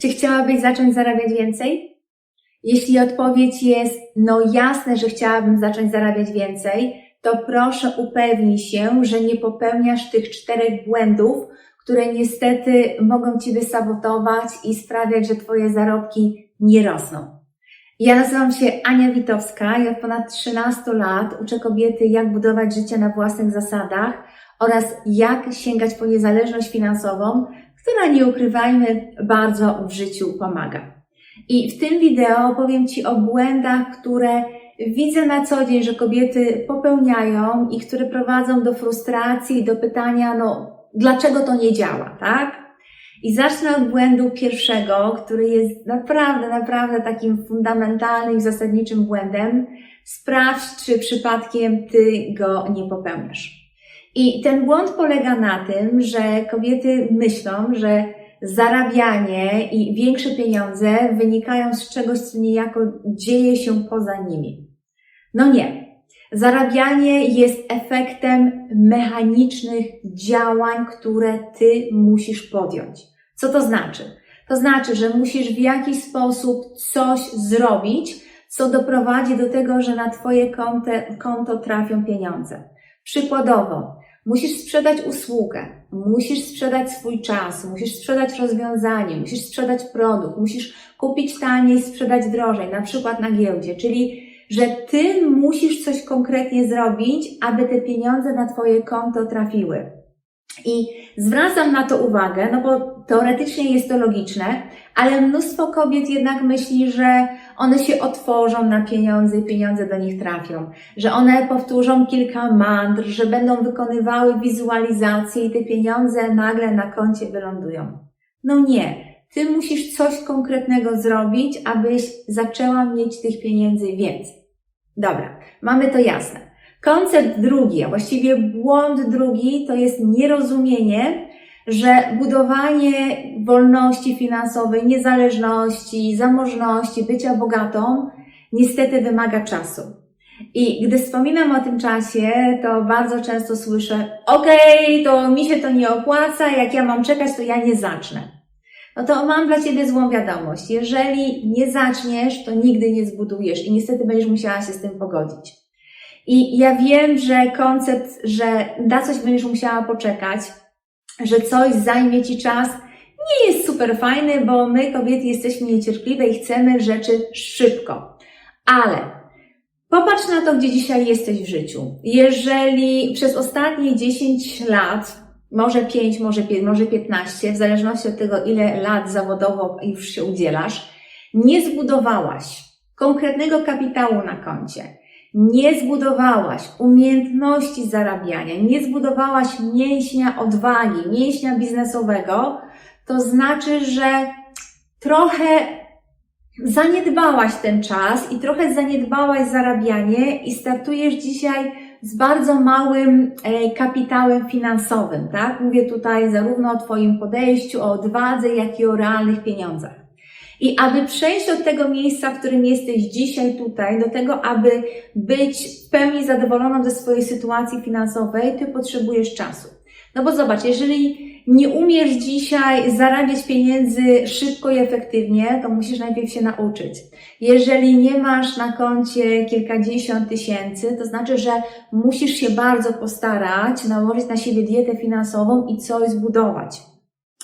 Czy chciałabyś zacząć zarabiać więcej? Jeśli odpowiedź jest no jasne, że chciałabym zacząć zarabiać więcej, to proszę upewnij się, że nie popełniasz tych czterech błędów, które niestety mogą Ciebie sabotować i sprawiać, że Twoje zarobki nie rosną. Ja nazywam się Ania Witowska i od ponad 13 lat uczę kobiety, jak budować życie na własnych zasadach oraz jak sięgać po niezależność finansową, która nie ukrywajmy, bardzo w życiu pomaga. I w tym wideo opowiem Ci o błędach, które widzę na co dzień, że kobiety popełniają i które prowadzą do frustracji do pytania, no dlaczego to nie działa, tak? I zacznę od błędu pierwszego, który jest naprawdę, naprawdę takim fundamentalnym zasadniczym błędem. Sprawdź, czy przypadkiem Ty go nie popełniasz. I ten błąd polega na tym, że kobiety myślą, że zarabianie i większe pieniądze wynikają z czegoś, co niejako dzieje się poza nimi. No nie. Zarabianie jest efektem mechanicznych działań, które ty musisz podjąć. Co to znaczy? To znaczy, że musisz w jakiś sposób coś zrobić, co doprowadzi do tego, że na Twoje konto, konto trafią pieniądze. Przykładowo, musisz sprzedać usługę, musisz sprzedać swój czas, musisz sprzedać rozwiązanie, musisz sprzedać produkt, musisz kupić taniej, sprzedać drożej, na przykład na giełdzie, czyli że ty musisz coś konkretnie zrobić, aby te pieniądze na twoje konto trafiły. I zwracam na to uwagę, no bo teoretycznie jest to logiczne, ale mnóstwo kobiet jednak myśli, że one się otworzą na pieniądze i pieniądze do nich trafią, że one powtórzą kilka mantr, że będą wykonywały wizualizacje i te pieniądze nagle na koncie wylądują. No nie. Ty musisz coś konkretnego zrobić, abyś zaczęła mieć tych pieniędzy więcej. Dobra, mamy to jasne. Koncept drugi, a właściwie błąd drugi, to jest nierozumienie, że budowanie wolności finansowej, niezależności, zamożności, bycia bogatą niestety wymaga czasu. I gdy wspominam o tym czasie, to bardzo często słyszę: Okej, to mi się to nie opłaca, jak ja mam czekać, to ja nie zacznę. No to mam dla Ciebie złą wiadomość. Jeżeli nie zaczniesz, to nigdy nie zbudujesz i niestety będziesz musiała się z tym pogodzić. I ja wiem, że koncept, że na coś będziesz musiała poczekać, że coś zajmie Ci czas, nie jest super fajny, bo my kobiety jesteśmy niecierpliwe i chcemy rzeczy szybko. Ale popatrz na to, gdzie dzisiaj jesteś w życiu. Jeżeli przez ostatnie 10 lat, może 5, może 5, może 15, w zależności od tego, ile lat zawodowo już się udzielasz, nie zbudowałaś konkretnego kapitału na koncie, nie zbudowałaś umiejętności zarabiania, nie zbudowałaś mięśnia odwagi, mięśnia biznesowego, to znaczy, że trochę zaniedbałaś ten czas i trochę zaniedbałaś zarabianie i startujesz dzisiaj z bardzo małym e, kapitałem finansowym, tak? Mówię tutaj zarówno o Twoim podejściu, o odwadze, jak i o realnych pieniądzach. I aby przejść od tego miejsca, w którym jesteś dzisiaj tutaj, do tego, aby być w pełni zadowoloną ze swojej sytuacji finansowej, ty potrzebujesz czasu. No bo zobacz, jeżeli nie umiesz dzisiaj zarabiać pieniędzy szybko i efektywnie, to musisz najpierw się nauczyć. Jeżeli nie masz na koncie kilkadziesiąt tysięcy, to znaczy, że musisz się bardzo postarać, nałożyć na siebie dietę finansową i coś zbudować.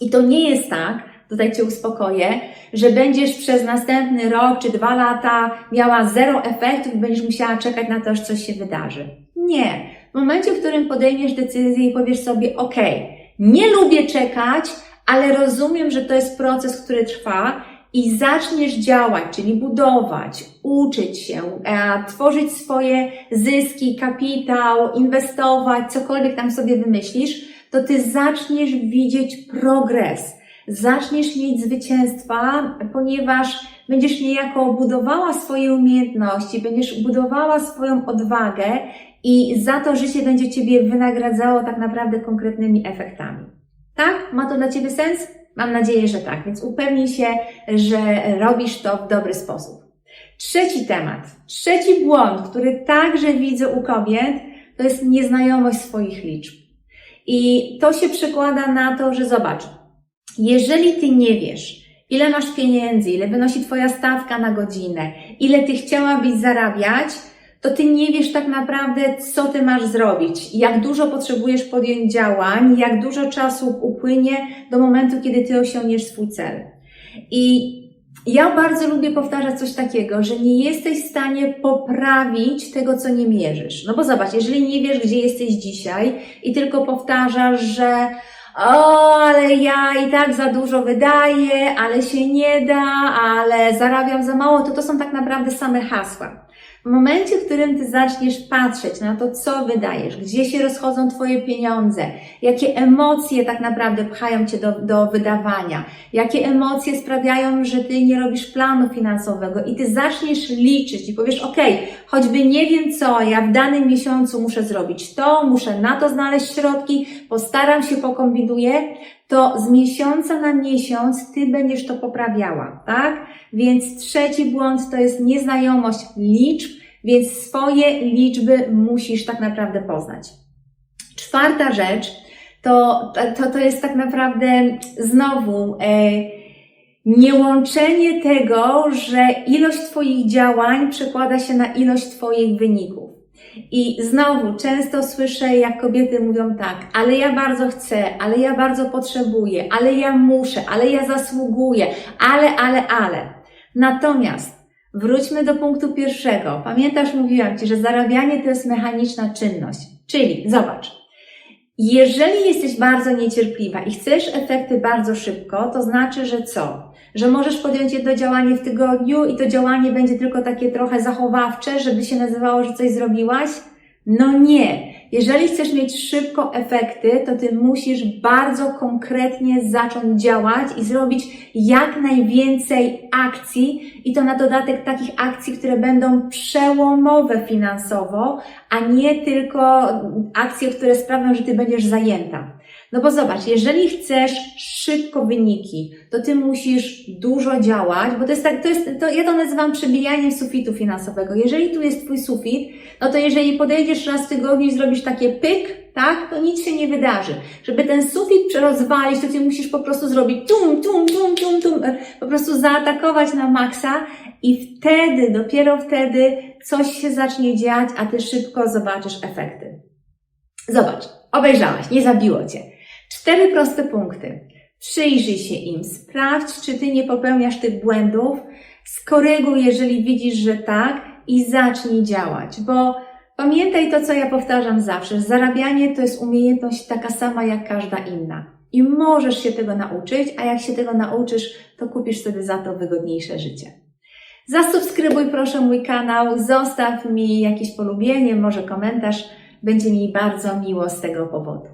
I to nie jest tak, tutaj Cię uspokoję, że będziesz przez następny rok czy dwa lata miała zero efektów i będziesz musiała czekać na to, aż coś się wydarzy. Nie. W momencie, w którym podejmiesz decyzję i powiesz sobie, ok, nie lubię czekać, ale rozumiem, że to jest proces, który trwa i zaczniesz działać, czyli budować, uczyć się, e, tworzyć swoje zyski, kapitał, inwestować, cokolwiek tam sobie wymyślisz, to ty zaczniesz widzieć progres zaczniesz mieć zwycięstwa, ponieważ będziesz niejako budowała swoje umiejętności, będziesz budowała swoją odwagę i za to życie będzie Ciebie wynagradzało tak naprawdę konkretnymi efektami. Tak? Ma to dla Ciebie sens? Mam nadzieję, że tak, więc upewnij się, że robisz to w dobry sposób. Trzeci temat, trzeci błąd, który także widzę u kobiet, to jest nieznajomość swoich liczb. I to się przekłada na to, że zobacz, jeżeli ty nie wiesz, ile masz pieniędzy, ile wynosi Twoja stawka na godzinę, ile Ty chciałabyś zarabiać, to Ty nie wiesz tak naprawdę, co Ty masz zrobić, jak dużo potrzebujesz podjąć działań, jak dużo czasu upłynie do momentu, kiedy Ty osiągniesz swój cel. I ja bardzo lubię powtarzać coś takiego, że nie jesteś w stanie poprawić tego, co nie mierzysz. No bo zobacz, jeżeli nie wiesz, gdzie jesteś dzisiaj i tylko powtarzasz, że o, ale ja i tak za dużo wydaję, ale się nie da, ale zarabiam za mało, to to są tak naprawdę same hasła. W momencie, w którym ty zaczniesz patrzeć na to, co wydajesz, gdzie się rozchodzą twoje pieniądze, jakie emocje tak naprawdę pchają cię do, do wydawania, jakie emocje sprawiają, że ty nie robisz planu finansowego i ty zaczniesz liczyć i powiesz, ok, choćby nie wiem co, ja w danym miesiącu muszę zrobić to, muszę na to znaleźć środki, postaram się, pokombinuję, to z miesiąca na miesiąc ty będziesz to poprawiała, tak? Więc trzeci błąd to jest nieznajomość liczb, więc swoje liczby musisz tak naprawdę poznać. Czwarta rzecz to, to, to jest tak naprawdę znowu e, niełączenie tego, że ilość Twoich działań przekłada się na ilość Twoich wyników. I znowu często słyszę, jak kobiety mówią tak, ale ja bardzo chcę, ale ja bardzo potrzebuję, ale ja muszę, ale ja zasługuję, ale, ale, ale. Natomiast wróćmy do punktu pierwszego. Pamiętasz, mówiłam Ci, że zarabianie to jest mechaniczna czynność. Czyli zobacz, jeżeli jesteś bardzo niecierpliwa i chcesz efekty bardzo szybko, to znaczy, że co? Że możesz podjąć jedno działanie w tygodniu i to działanie będzie tylko takie trochę zachowawcze, żeby się nazywało, że coś zrobiłaś? No nie. Jeżeli chcesz mieć szybko efekty, to ty musisz bardzo konkretnie zacząć działać i zrobić jak najwięcej akcji i to na dodatek takich akcji, które będą przełomowe finansowo, a nie tylko akcje, które sprawią, że ty będziesz zajęta. No bo zobacz, jeżeli chcesz szybko wyniki, to ty musisz dużo działać, bo to jest tak, to jest, to ja to nazywam przebijaniem sufitu finansowego. Jeżeli tu jest twój sufit, no to jeżeli podejdziesz raz w tygodniu i zrobisz takie pyk, tak, to nic się nie wydarzy. Żeby ten sufit rozwalić, to ty musisz po prostu zrobić tum, tum, tum, tum, tum, po prostu zaatakować na maksa i wtedy, dopiero wtedy coś się zacznie dziać, a ty szybko zobaczysz efekty. Zobacz, obejrzałaś, nie zabiło cię. Cztery proste punkty. Przyjrzyj się im, sprawdź, czy ty nie popełniasz tych błędów, skoryguj, jeżeli widzisz, że tak i zacznij działać, bo pamiętaj to, co ja powtarzam zawsze, zarabianie to jest umiejętność taka sama jak każda inna. I możesz się tego nauczyć, a jak się tego nauczysz, to kupisz sobie za to wygodniejsze życie. Zasubskrybuj proszę mój kanał, zostaw mi jakieś polubienie, może komentarz. Będzie mi bardzo miło z tego powodu.